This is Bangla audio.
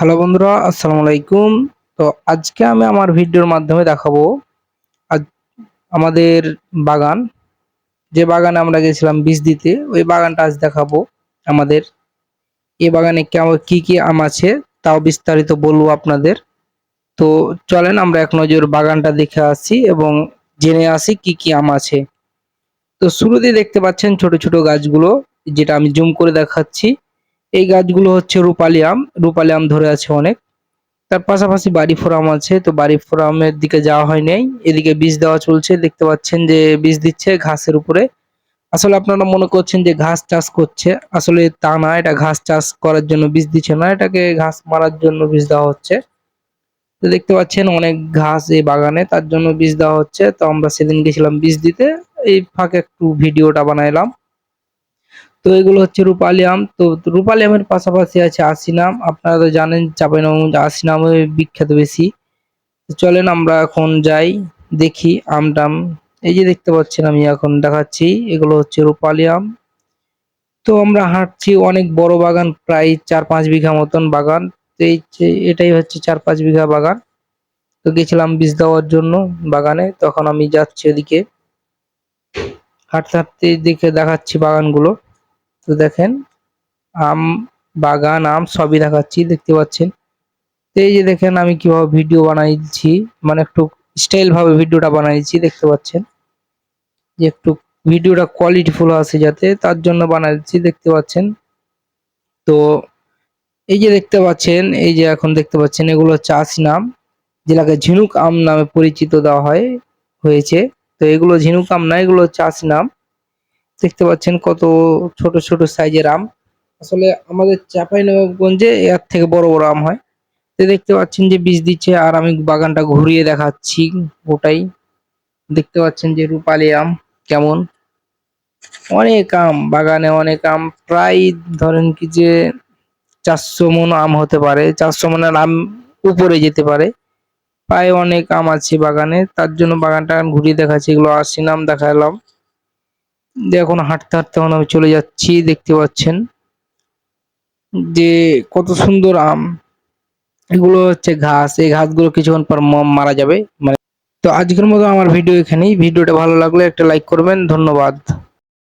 হ্যালো বন্ধুরা, আসসালামু আলাইকুম। তো আজকে আমি আমার ভিডিওর মাধ্যমে দেখাবো আজ আমাদের বাগান। যে বাগানে আমরা গেছিলাম বীজ দিতে, ওই বাগানটা আজ দেখাবো আমাদের। এই বাগানে কেমন কি কি আম আছে তাও বিস্তারিত বলব আপনাদের। তো চলেন আমরা এক নজর বাগানটা দেখে আসি এবং জেনে আসি কি কি আম আছে। তো শুরুতেই দেখতে পাচ্ছেন ছোট ছোট গাছগুলো, যেটা আমি জুম করে দেখাচ্ছি। এই গাছগুলো হচ্ছে রূপালি আম। রূপালি আম ধরে আছে অনেক। তার পাশাপাশি বাড়ি ফোরাম আছে, তো বাড়ি ফোরামের দিকে যাওয়া হয় নাই। এদিকে বীজ দেওয়া চলছে, দেখতে পাচ্ছেন যে বীজ দিচ্ছে ঘাসের উপরে। আসলে আপনারা মনে করছেন যে ঘাস চাষ করছে। আসলে তা না, এটা ঘাস চাষ করার জন্য বীজ দিচ্ছে না, এটাকে ঘাস মারার জন্য বীজ দেওয়া হচ্ছে। তো দেখতে পাচ্ছেন অনেক ঘাস এই বাগানে, তার জন্য বীজ দেওয়া হচ্ছে। তো আমরা সেদিন গেছিলাম বীজ দিতে। এই ফাঁকে একটু ভিডিওটা বানাইলাম। তো এগুলো হচ্ছে রূপালী আম। তো রূপালী আমের পাশাপাশি আছে আশিনাম। আপনারা তো জানেন চাঁপাইনবাবগঞ্জ আশিনাম বিখ্যাত বেশি। চলেন আমরা এখন যাই, দেখি আম টাম এই যে দেখতে পাচ্ছেন আমি এখন দেখাচ্ছি, এগুলো হচ্ছে রূপালী আম। তো আমরা হাঁটছি অনেক বড় বাগান, প্রায় চার পাঁচ বিঘা মতন বাগান। তো এই এটাই হচ্ছে চার পাঁচ বিঘা বাগান। তো গেছিলাম বীজ দেওয়ার জন্য বাগানে, তখন আমি যাচ্ছি ওদিকে হাঁটতে হাঁটতে দেখে দেখাচ্ছি বাগানগুলো। তো দেখেন, আম, বাগান, আম সবই দেখাচ্ছি, দেখতে পাচ্ছেন। তো এই যে দেখেন, আমি কীভাবে ভিডিও বানাইছি মানে একটু স্টাইল ভাবে ভিডিওটা বানাইছি, দেখতে পাচ্ছেন। যে একটু ভিডিওটা কোয়ালিটিফুল আসে যাতে, তার জন্য বানাইছি, দেখতে পাচ্ছেন। তো এই যে দেখতে পাচ্ছেন, এই যে এখন দেখতে পাচ্ছেন, এগুলো হচ্ছে নাম, যেটাকে ঝিনুক আম নামে পরিচিত দেওয়া হয়, হয়েছে। তো এগুলো ঝিনুক আম না, এগুলো হচ্ছে নাম। দেখতে পাচ্ছেন কত ছোট ছোট সাইজের আম। আসলে আমাদের চাপাই চাঁপাইনবাবগঞ্জে এর থেকে বড় বড় আম হয়। তো দেখতে পাচ্ছেন যে বীজ দিচ্ছে, আর আমি বাগানটা ঘুরিয়ে দেখাচ্ছি ওটাই দেখতে পাচ্ছেন যে রূপালি আম কেমন। অনেক আম, বাগানে অনেক আম, প্রায় ধরেন কি যে চারশো মন আম হতে পারে, চারশো মনের আম উপরে যেতে পারে। প্রায় অনেক আম আছে বাগানে, তার জন্য বাগানটা ঘুরিয়ে দেখাচ্ছি, এগুলো আশি নাম দেখালাম। এখন হাঁটতে হাঁটতে এখন আমি চলে যাচ্ছি, দেখতে পাচ্ছেন যে কত সুন্দর আম। এগুলো হচ্ছে ঘাস। এই ঘাসগুলো কিছুক্ষণ পর মারা যাবে। মানে তো আজকের মতো আমার ভিডিও এখানেই। ভিডিওটা ভালো লাগলে একটা লাইক করবেন। ধন্যবাদ।